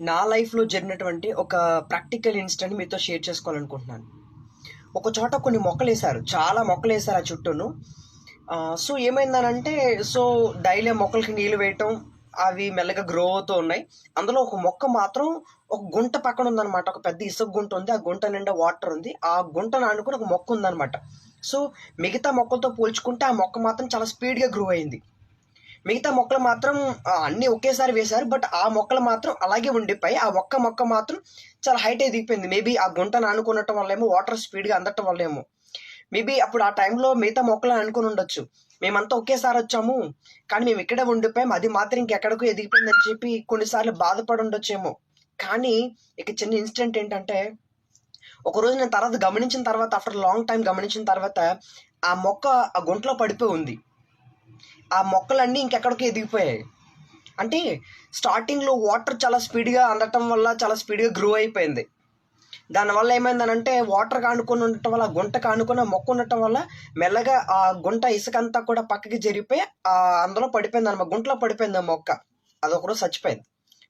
నా లైఫ్లో జరిగినటువంటి ఒక ప్రాక్టికల్ ఇన్సిడెంట్ మీతో షేర్ చేసుకోవాలనుకుంటున్నాను. ఒక చోట కొన్ని మొక్కలు వేశారు చాలా మొక్కలు వేశారు ఆ చుట్టూను. సో ఏమైందనంటే సో డైలీ మొక్కలకి నీళ్ళు వేయటం అవి మెల్లగా గ్రో అవుతూ ఉన్నాయి. అందులో ఒక మొక్క మాత్రం ఒక గుంట పక్కన ఉందన్నమాట. ఒక పెద్ద ఇసుక గుంట ఉంది. ఆ గుంట నిండా వాటర్ ఉంది. ఆ గుంటను ఆనుకుని ఒక మొక్క ఉందన్నమాట. సో మిగతా మొక్కలతో పోల్చుకుంటే ఆ మొక్క మాత్రం చాలా స్పీడ్గా గ్రో అయింది. మిగతా మొక్కలు మాత్రం అన్నీ ఒకేసారి వేశారు. బట్ ఆ మొక్కలు మాత్రం అలాగే ఉండిపోయి ఆ ఒక్క మొక్క మాత్రం చాలా హైట్ దిగిపోయింది. మేబీ ఆ గుంటను అనుకున్నటం వల్ల ఏమో వాటర్ స్పీడ్గా అందటం వల్ల ఏమో మేబీ అప్పుడు ఆ టైంలో మిగతా మొక్కలు అనుకుని ఉండొచ్చు. మేమంతా ఒకేసారి వచ్చాము. కానీ మేము ఇక్కడే ఉండిపోయాం. అది మాత్రం ఇంకెక్కడికో ఎదిగిపోయిందని చెప్పి కొన్నిసార్లు బాధపడి ఉండొచ్చేమో. కానీ ఇక చిన్న ఇన్సిడెంట్ ఏంటంటే ఒకరోజు నేను తర్వాత గమనించిన తర్వాత ఆఫ్టర్ లాంగ్ టైం గమనించిన తర్వాత ఆ మొక్క ఆ గుంటలో పడిపోయి ఉంది. ఆ మొక్కలన్నీ ఇంకెక్కడికి ఎదిగిపోయాయి. అంటే స్టార్టింగ్లో వాటర్ చాలా స్పీడ్గా అందటం వల్ల చాలా స్పీడ్గా గ్రో అయిపోయింది. దానివల్ల ఏమైందనంటే వాటర్ కానుకొని ఉండటం వల్ల గుంట కానుకొని మొక్క ఉండటం వల్ల మెల్లగా ఆ గుంట ఇసుక అంతా కూడా పక్కకి జరిగిపోయి ఆ అందులో పడిపోయింది అనమాట గుంటలో పడిపోయింది ఆ మొక్క. అది చచ్చిపోయింది.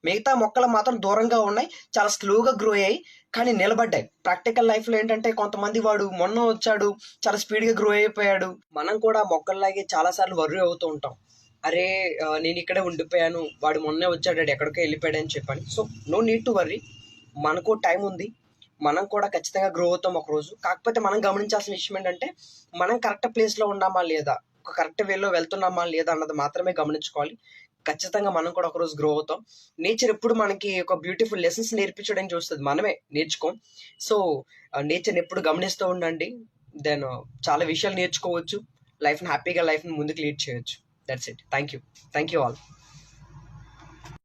మిగతా మొక్కలు మాత్రం దూరంగా ఉన్నాయి చాలా స్లోగా గ్రో అయ్యాయి కానీ నిలబడ్డాయి. ప్రాక్టికల్ లైఫ్లో ఏంటంటే కొంతమంది వాడు మొన్న వచ్చాడు చాలా స్పీడ్గా గ్రో అయిపోయాడు. మనం కూడా మొక్కల్లాగే చాలాసార్లు వర్రీ అవుతూ ఉంటాం. అరే నేను ఇక్కడే ఉండిపోయాను వాడు మొన్నే వచ్చాడు వాడు ఎక్కడికో వెళ్ళిపోయాడు అని చెప్పాను. So no need to worry మనకు టైం ఉంది. మనం కూడా ఖచ్చితంగా గ్రో అవుతాం ఒక రోజు కాకపోతే మనం గమనించాల్సిన విషయం ఏంటంటే మనం కరెక్ట్ ప్లేస్లో ఉన్నామా లేదా ఒక కరెక్ట్ వేలో వెళ్తున్నామా లేదా అన్నది మాత్రమే గమనించుకోవాలి. ఖచ్చితంగా మనం కూడా ఒక రోజు గ్రో అవుతాం. నేచర్ ఎప్పుడు మనకి ఒక బ్యూటిఫుల్ లెసన్స్ నేర్పించడానికి చూస్తుంది. మనమే నేర్చుకోం. సో నేచర్ని ఎప్పుడు గమనిస్తూ ఉండండి. దెన్ చాలా విషయాలు నేర్చుకోవచ్చు. లైఫ్ని హ్యాపీగా లైఫ్ని ముందుకు లీడ్ చేయొచ్చు. That's it thank you thank you all